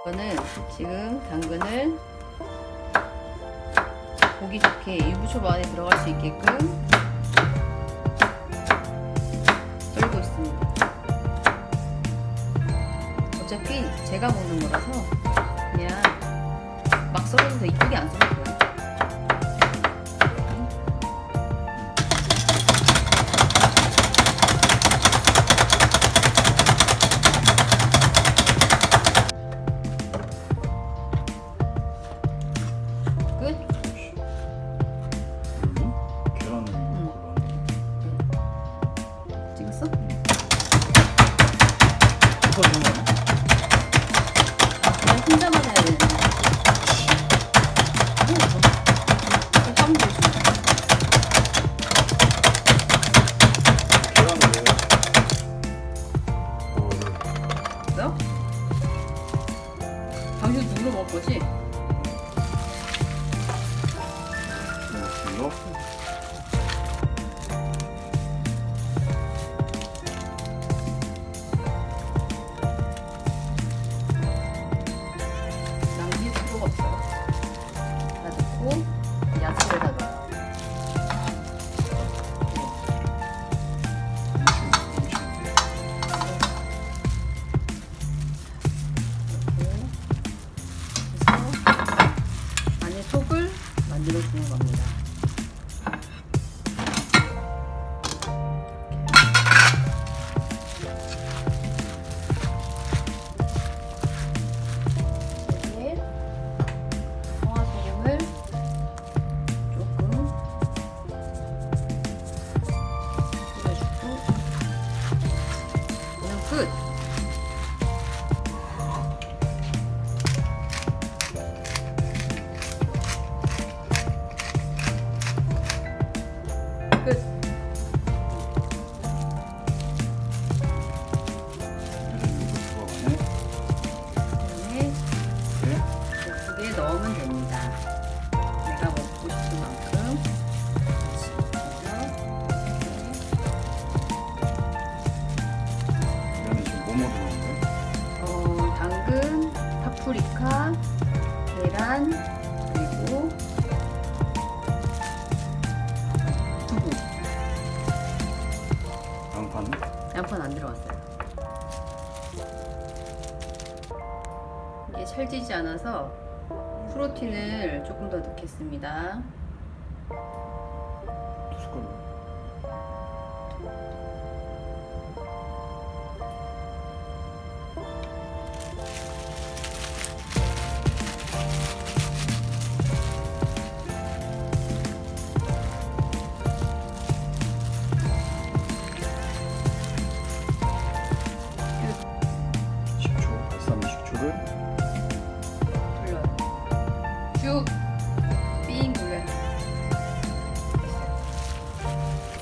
이거는 지금 당근을 보기 좋게 유부초밥 안에 들어갈 수 있게끔 썰고 있습니다. 어차피 제가 먹는 거라서 그냥 막 썰어도 돼. 이쁘게 안 썰어도 돼요. 누구로 먹을 거지? 이거 만들어 주는 겁니다. 끝! 계란, 그리고 두부. 양파는? 양파는 안 들어갔어요. 이게 찰지지 않아서 프로틴을 조금 더 넣겠습니다.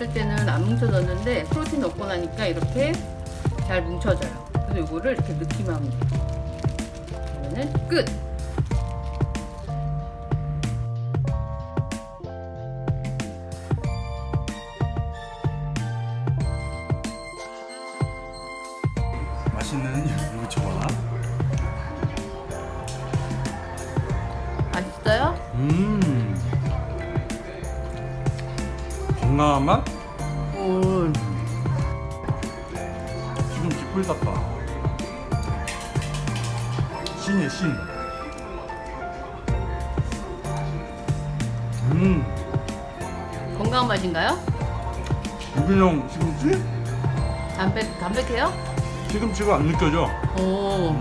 쓸 때는 안 뭉쳐 졌는데 프로틴 넣고 나니까 이렇게 잘 뭉쳐져요. 그래서 이거를 이렇게 넣기만 하면 돼요. 그러면은 끝! 맛있는 유부초밥. 맛있어요? 음. 건강한 맛? 오, 시금치 꿀닭밥. 신이에요, 신. 음. 건강한 맛인가요? 유기농 시금치? 담백, 담백해요? 시금치가 안 느껴져. 오.